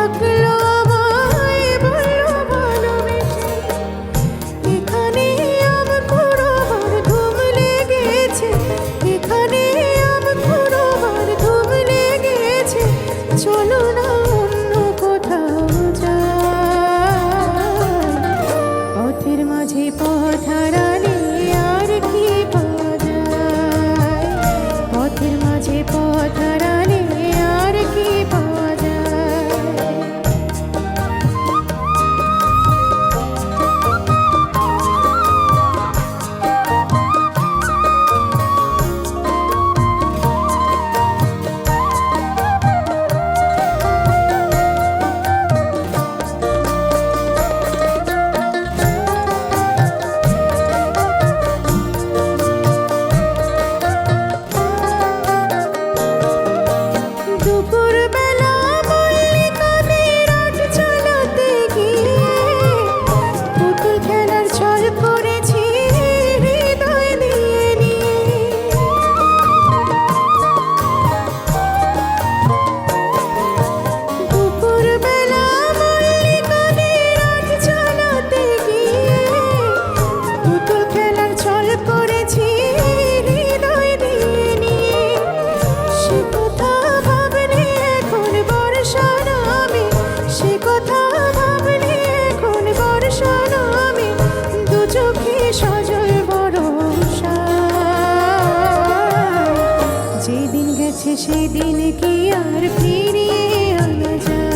look below. সেদিন কি আর ফিরিয়ে আনা যায়?